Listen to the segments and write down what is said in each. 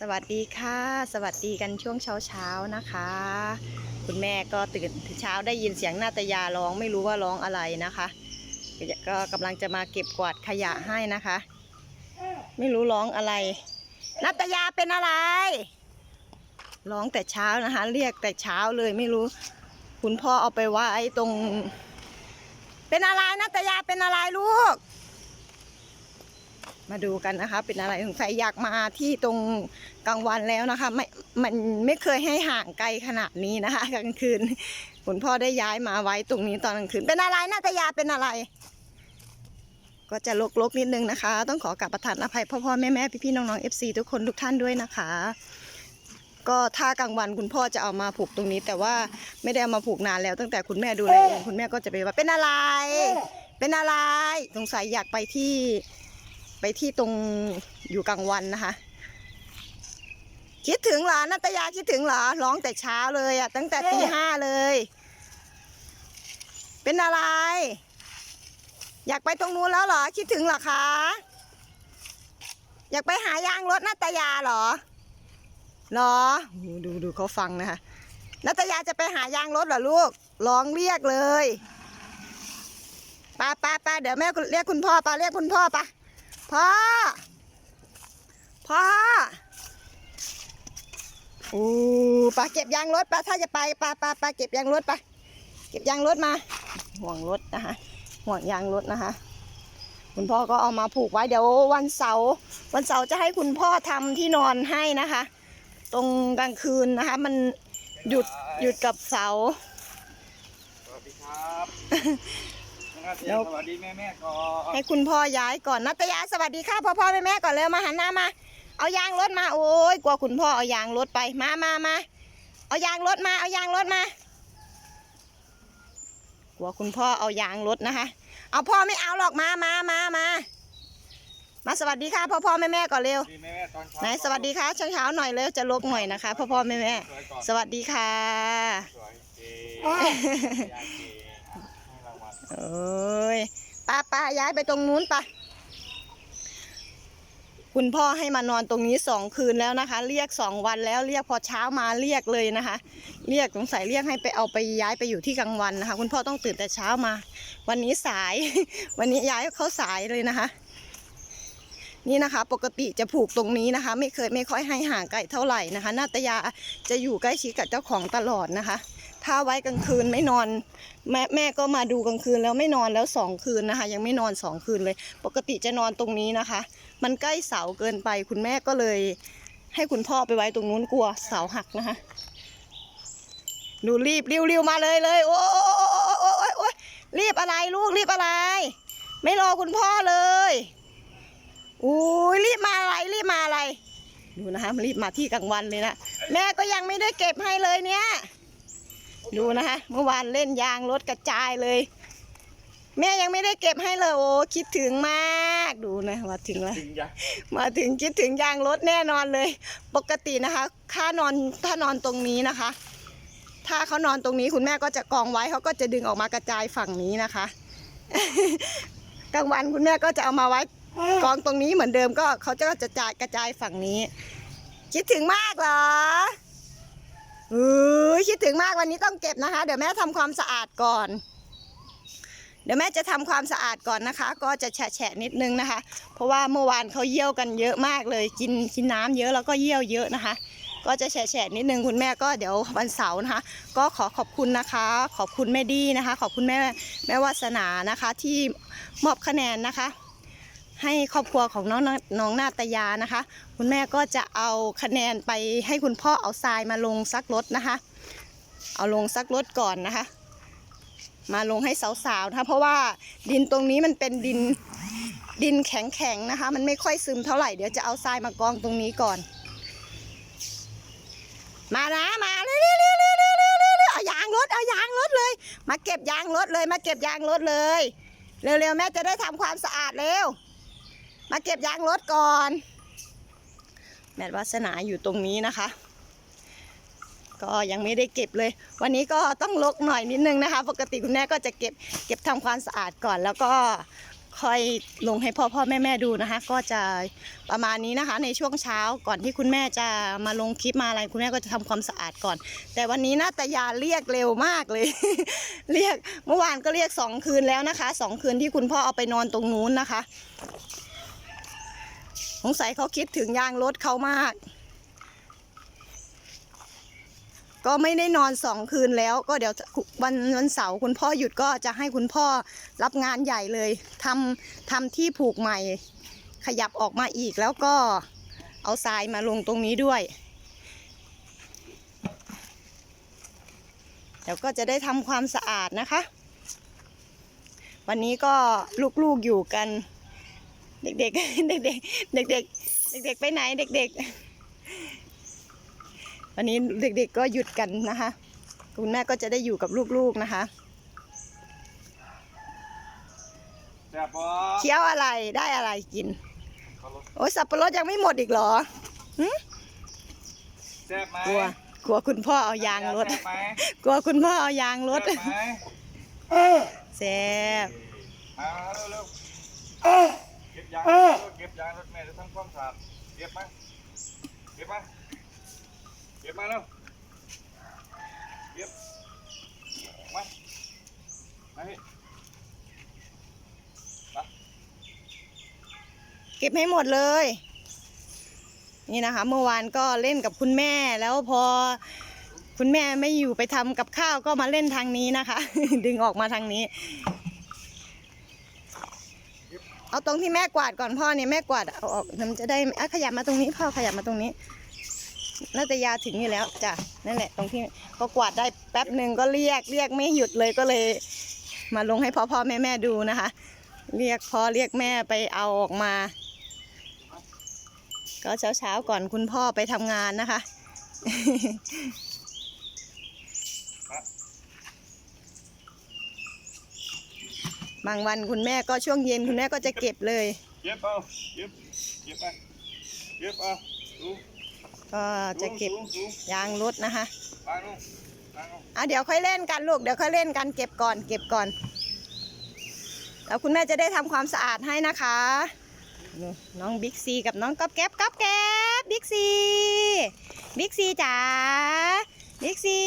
สวัสดีค่ะ สวัสดีกันช่วงเช้าเช้านะคะ คุณแม่ก็ตื่นเช้าได้ยินเสียงนาตยาร้องไม่รู้ว่าร้องอะไรนะคะ ก็กำลังจะมาเก็บกวาดขยะให้นะคะ ไม่รู้ร้องอะไรนาตยาเป็นอะไร ร้องแต่เช้านะคะ เรียกแต่เช้าเลยไม่รู้ คุณพ่อเอาไปไว้ตรง เป็นอะไรนาตยาเป็นอะไรลูก มาดูกันนะคะ เป็นอะไรสงสัยอยากมาที่ตรงกลางวันแล้วนะคะไม่มันไม่เคยให้ห่างไกลขนาดนี้นะคะกลางคืนคุณพ่อได้ย้ายมาไว้ตรงนี้ตอนกลางคืนเป็นอะไรนาตยาเป็นอะไร ก็จะลกๆนิดนึงนะคะ ต้องขอกราบประทานอภัยพ่อพ่อแม่แม่พี่พี่ๆน้องเอฟซีทุกคนทุกท่านด้วยนะคะ ก็ถ้ากลางวันคุณพ่อจะเอามาผูกตรงนี้ แต่ว่าไม่ได้เอามาผูกนานแล้ว ตั้งแต่คุณแม่ดูแลเองคุณแม่ก็จะไปว่าเป็นอะไร เป็นอะไรสงสัยอยากไปที่ ไปที่ตรงอยู่กลางวันนะคะ คิดถึงเหรอนัตยาคิดถึงเหรอร้องแต่เช้าเลยอะตั้งแต่ตีห้าเลย เป็นอะไร อยากไปตรงนู้นแล้วเหรอ คิดถึงเหรอคะอยากไปหายางรถนัตยาเหรอเหรอโอ้โหดูดูเขาฟังนะคะนัตยาจะไปหายางรถเหรอลูกร้องเรียกเลยป้าป้าป้าเดี๋ยวแม่เรียกคุณพ่อป้าเรียกคุณพ่อป้า พ่อ พ่อ โอ้ปลาเก็บยางรถปาถ้าจะไปปลาปลาปลาเก็บยางรถไป เก็บยางรถมา ห่วงรถนะคะ ห่วงยางรถนะคะ คุณพ่อก็เอามาผูกไว้เดี๋ยววันเสาร์วันเสาร์จะให้คุณพ่อทำที่นอนให้นะคะ ตรงกลางคืนนะคะ มันหยุดหยุดกับเสาสวัสดีครับนะครับ แล้วสวัสดีแม่แม่ๆก่อนให้คุณพ่อย้ายก่อนนัตยาสวัสดีค่ะพ่อพ่อแม่แม่ก่อนเร็วมาหันหน้ามา เอายางรถมาโอ้ยกลัวคุณพ่อเอายางรถไปมามามาเอายางรถมาเอายางรถมากลัวคุณพ่อเอายางรถนะคะ เอาพ่อไม่เอาหรอกมามามามามาสวัสดีค่ะพ่อพ่อแม่แม่ก่อนเร็วสวัสดีแม่แม่ๆตอนเช้าไหนสวัสดีค่ะเช้าเช้าๆหน่อยเร็วจะลบหน่อยนะคะพ่อพ่อแม่แม่สวยก่อนสวัสดีค่ะ โอ้ยป้าป้าย้ายไปตรงนู้นปะคุณพ่อให้มานอนตรงนี้สองคืนแล้วนะคะ เรียกสองวันแล้วเรียกพอเช้ามาเรียกเลยนะคะ เรียกสงสัยเรียกให้ไปเอาไปย้ายไปอยู่ที่กลางวันนะคะ คุณพ่อต้องตื่นแต่เช้ามา วันนี้สาย วันนี้ย้ายเขาสายเลยนะคะ นี่นะคะ ปกติจะผูกตรงนี้นะคะ ไม่เคยไม่ค่อยให้ห่างไกลเท่าไหร่นะคะนาตยาจะอยู่ใกล้ชิดกับเจ้าของตลอดนะคะ ถ้าไว้กลางคืนไม่นอน แม่แม่ก็มาดูกลางคืนแล้วไม่นอนแล้วสองคืนนะคะ ยังไม่นอนสองคืนเลย ปกติจะนอนตรงนี้นะคะ มันใกล้เสาเกินไป คุณแม่ก็เลย ให้คุณพ่อไปไว้ตรงนู้นกลัวเสาหักนะคะ ดูรีบริ้วริ้วมาเลยเลยโอ้โอ้โอ้โอ้โอ้รีบอะไรลูกรีบอะไร ไม่รอคุณพ่อเลยอุ้ยรีบมาอะไรรีบมาอะไรดูนะคะรีบมาที่กลางวันเลยนะแม่ก็ยังไม่ได้เก็บให้เลยเนี่ย ดูนะคะ เมื่อวานเล่นยางรถกระจายเลย แม่ยังไม่ได้เก็บให้เลยโอ้คิดถึงมากดูนะมาถึงแล้ว จริงจ้ะมาถึงคิดถึงยางรถแน่นอนเลย ปกตินะคะ ค่านอนถ้านอนตรงนี้นะคะ ถ้าเขานอนตรงนี้คุณแม่ก็จะกองไว้เขาก็จะดึงออกมากระจายฝั่งนี้นะคะ กลางวันคุณแม่ก็จะเอามาไว้กองตรงนี้เหมือนเดิมก็เขาจะกระจายกระจายฝั่งนี้ คิดถึงมากเหรอ เออคิดถึงมากวันนี้ต้องเก็บนะคะ เดี๋ยวแม่ทำความสะอาดก่อน เดี๋ยวแม่จะทำความสะอาดก่อนนะคะ ก็จะแฉะๆนิดนึงนะคะ เพราะว่าเมื่อวานเขาเยี่ยวกันเยอะมากเลย กินกินน้ำเยอะแล้วก็เยี่ยวเยอะนะคะ ก็จะแฉะๆนิดนึงคุณแม่ก็เดี๋ยววันเสาร์นะคะ ก็ขอขอบคุณนะคะ ขอบคุณแม่ดีนะคะ ขอบคุณแม่แม่วาสนานะคะ ที่มอบคะแนนนะคะ ให้ครอบครัวของน้องน้องนาตยานะคะ คุณแม่ก็จะเอาคะแนนไปให้คุณพ่อเอาทรายมาลงซักรถนะคะ เอาลงซักรถก่อนนะคะ มาลงให้สาวๆนะคะเพราะว่าดินตรงนี้มันเป็นดินดินแข็งๆนะคะ มันไม่ค่อยซึมเท่าไหร่เดี๋ยวจะเอาทรายมากองตรงนี้ก่อน มานะมาเร็วๆๆๆๆๆเอายางรถเอายางรถเลย มาเก็บยางรถเลยมาเก็บยางรถเลย เร็วๆแม่จะได้ทำความสะอาดเร็ว มาเก็บยางรถก่อน แม่วาสนาอยู่ตรงนี้นะคะ ก็ยังไม่ได้เก็บเลย วันนี้ก็ต้องลกหน่อยนิดนึงนะคะ ปกติคุณแม่ก็จะเก็บเก็บทำความสะอาดก่อนแล้วก็ค่อยลงให้พ่อพ่อแม่แม่ดูนะคะ ก็จะประมาณนี้นะคะ ในช่วงเช้าก่อนที่คุณแม่จะมาลงคลิปมาอะไรคุณแม่ก็จะทำความสะอาดก่อน แต่วันนี้นาตยาเรียกเร็วมากเลย เรียกเมื่อวานก็เรียกสองคืนแล้วนะคะสองคืนที่คุณพ่อเอาไปนอนตรงนู้นนะคะ สงสัยเขาคิดถึงยางรถเขามาก ก็ไม่ได้นอนสองคืนแล้ว ก็เดี๋ยววันวันเสาร์คุณพ่อหยุดก็จะให้คุณพ่อรับงานใหญ่เลยทำทำที่ผูกใหม่ ขยับออกมาอีกแล้วก็เอาทรายมาลงตรงนี้ด้วยเดี๋ยวก็จะได้ทำความสะอาดนะคะ วันนี้ก็ลูกๆอยู่กัน เด็กๆ เด็กๆ เด็กๆ เด็กๆ ไปไหนเด็กๆ วันนี้เด็กๆ ก็หยุดกันนะคะ คุณแม่ก็จะได้อยู่กับลูกๆ นะคะแซ่บปะเคี้ยวอะไรได้อะไรกินเขารสโอ้ยสับปะรดยังไม่หมดอีกเหรอแซ่บไหมกลัว กลัวคุณพ่อเอายางรถ แซ่บไหมกลัวคุณพ่อเอายางรถแซ่บไหมแซ่บ มาเร็วๆเก็บ ยางเก็บยางรถแม่จะทำความสะอาดเก็บมาเก็บมาเก็บมาเร็วเก็บมามาพี่เก็บให้หมดเลย นี่นะคะ เมื่อวานก็เล่นกับคุณแม่แล้วพอคุณแม่ไม่อยู่ไปทำกับข้าวก็มาเล่นทางนี้นะคะ ดึงออกมาทางนี้ เอาตรงที่แม่กวาดก่อนพ่อเนี่ยแม่กวาดเอาออกมันจะได้อะขยับมาตรงนี้พ่อขยับมาตรงนี้ น่าจะยาถึงอยู่แล้วจ้ะนั่นแหละ ตรงที่ก็กวาดได้แป๊บหนึ่งก็เรียกเรียกไม่หยุดเลยก็เลย มาลงให้พ่อพ่อแม่แม่ดูนะคะ เรียกพ่อเรียกแม่ไปเอาออกมา ก็เช้าเช้าก่อนคุณพ่อไปทำงานนะคะ บางวันคุณแม่ก็ช่วงเย็นคุณแม่ก็จะเก็บเลย เก็บเอาเก็บเก็บไปเก็บเอาดูก็จะเก็บดูดูยางรถนะคะวางลงวางลงอะเดี๋ยวค่อยเล่นกันลูกเดี๋ยวค่อยเล่นกันเก็บก่อน เก็บก่อนแล้วคุณแม่จะได้ทำความสะอาดให้นะคะนี่น้องบิ๊กซีกับน้องก๊อบแก๊บก๊อบแก๊บบิ๊กซีบิ๊กซีจ๋าบิ๊กซี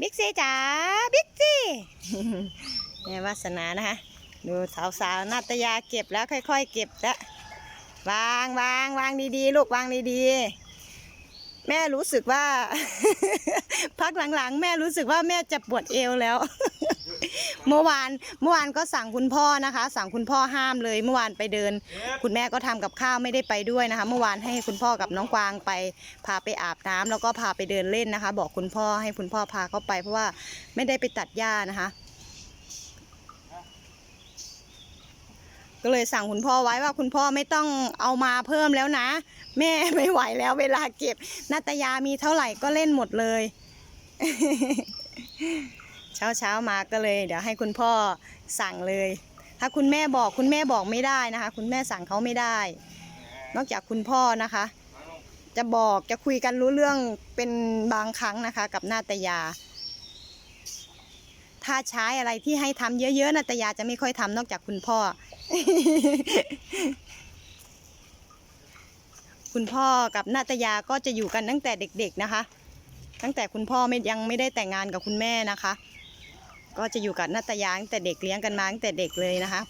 บิ๊กซีจ๋าบิ๊กซี แม่วาสนานะคะ ดูสาวๆนาตยาเก็บแล้วค่อย ๆ เก็บแล้ววางวางวางดีๆ ลูกวางดีๆ แม่รู้สึกว่า พักหลังๆ แม่รู้สึกว่าแม่จะปวดเอวแล้ว เมื่อวานเมื่อวานก็สั่งคุณพ่อนะคะ สั่งคุณพ่อห้ามเลยเมื่อวานไปเดิน คุณแม่ก็ทำกับข้าวไม่ได้ไปด้วยนะคะ เมื่อวานให้คุณพ่อกับน้องกวางไป พาไปอาบน้ำแล้วก็พาไปเดินเล่นนะคะ บอกคุณพ่อให้คุณพ่อพาเขาไปเพราะว่าไม่ได้ไปตัดหญ้านะคะ ก็เลยสั่งคุณพ่อไว้ว่าคุณพ่อไม่ต้องเอามาเพิ่มแล้วนะ แม่ไม่ไหวแล้วเวลาเก็บนาตยามีเท่าไหร่ก็เล่นหมดเลย เช้าเช้ามาก็เลย เดี๋ยวให้คุณพ่อสั่งเลย ถ้าคุณแม่บอกคุณแม่บอกไม่ได้นะคะ คุณแม่สั่งเขาไม่ได้ นอกจากคุณพ่อนะคะ จะบอกจะคุยกันรู้เรื่องเป็นบางครั้งนะคะ กับนาตยา ถ้าใช้อะไรที่ให้ทำเยอะๆนาตยาจะไม่ค่อยทำนอกจากคุณพ่อ คุณพ่อกับนาตยาก็จะอยู่กันตั้งแต่เด็ก ๆนะคะ ตั้งแต่คุณพ่อไม่ยังไม่ได้แต่งงานกับคุณแม่นะคะ ก็จะอยู่กับนาตยาตั้งแต่เด็กเลี้ยงกันมาตั้งแต่เด็กเลยนะคะ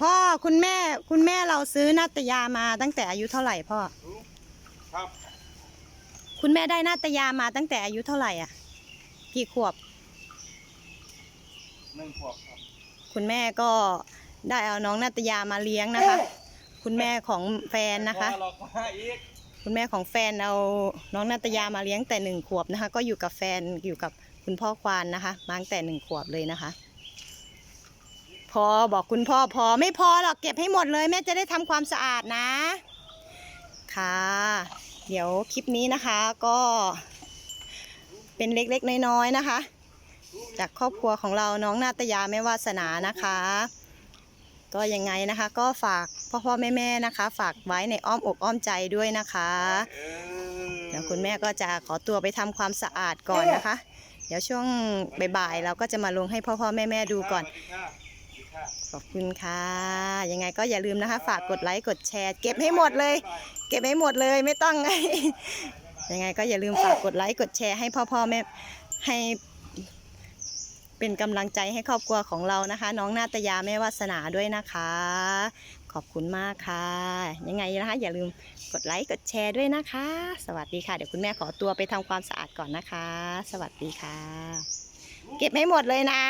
พ่อคุณแม่คุณแม่เราซื้อนาตยามาตั้งแต่อายุเท่าไหร่พ่อดูครับ คุณแม่ได้นาตยามาตั้งแต่อายุเท่าไหร่อะ กี่ขวบ หนึ่งขวบครับคุณแม่ก็ได้เอาน้องนาตยามาเลี้ยงนะคะ คุณแม่ของแฟนนะคะพอหลอกมาอีกคุณแม่ของแฟนเอาน้องนาตยามาเลี้ยงแต่หนึ่งขวบนะคะ ก็อยู่กับแฟนอยู่กับคุณพ่อควานนะคะ มาตั้งแต่หนึ่งขวบเลยนะคะ พอบอกคุณพ่อพอไม่พอหรอกเก็บให้หมดเลย แม่จะได้ทำความสะอาดนะ ค่ะ เดี๋ยวคลิปนี้นะคะก็เป็นเล็กๆน้อยๆนะคะ จากครอบครัวของเราน้องนาตยาแม่วาสนานะคะ ก็ยังไงนะคะ ก็ฝากพ่อพ่อแม่แม่นะคะ ฝากไว้ในอ้อมอกอ้อมใจด้วยนะคะเดี๋ยวคุณแม่ก็จะขอตัวไปทำความสะอาดก่อนนะคะ เดี๋ยวช่วงบ่ายๆเราก็จะมาลงให้พ่อพ่อแม่แม่ดูก่อนขอบคุณค่ะ ยังไงก็อย่าลืมนะคะ ฝากกดไลค์กดแชร์ เก็บให้หมดเลย เก็บให้หมดเลยไม่ต้องยังไงก็อย่าลืมฝากกดไลค์กดแชร์ให้พ่อพ่อแม่ให้ เป็นกำลังใจให้ครอบครัวของเรานะคะ น้องนาตยาแม่วาสนาด้วยนะคะ ขอบคุณมากค่ะ ยังไงนะคะ อย่าลืมกดไลค์กดแชร์ด้วยนะคะ สวัสดีค่ะ เดี๋ยวคุณแม่ขอตัวไปทำความสะอาดก่อนนะคะ สวัสดีค่ะ เก็บให้หมดเลยนะ